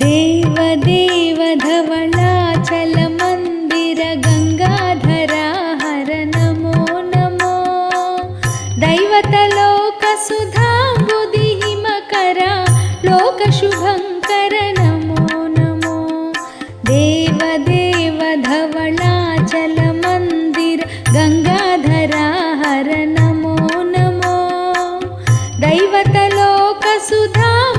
देवदेव धवलाचल मन्दिर गङ्गाधरा हर नमो नमो दैवतलोकसुधाम्बुधिहिमकरा लोकशुभङ्कर नमो नमो देवदेव धवलाचल मन्दिर गङ्गाधरा हर नमो नमो दैवतलोकसुधाम्बुधिहिमकरा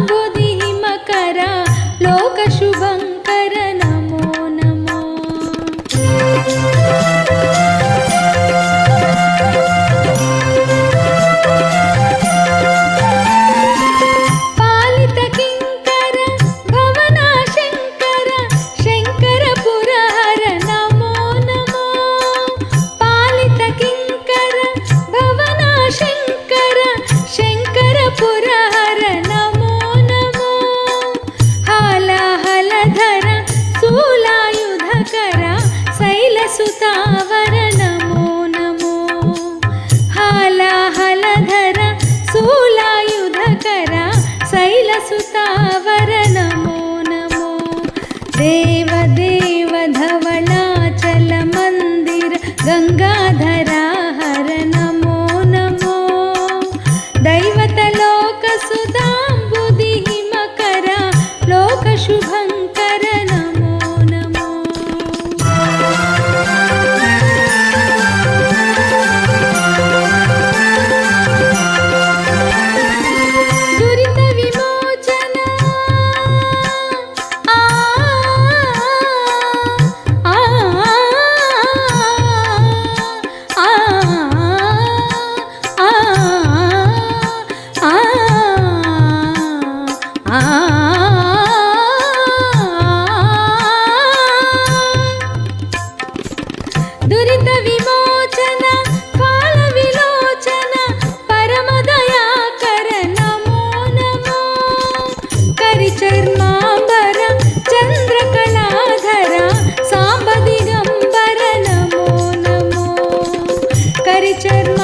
शैलसुतावर नमो नमो हालाहलधर शूलायुधकर शैलसुतावर नमो नमो देवदेव धवलाचल मन्दिर गङ्गाधरा దురిత విమోచన కాల విలోచన పరమదయాకర నమో నమో కరి చర్మాంబర చంద్ర కళాధర సాంబ దిగంబర చర్మ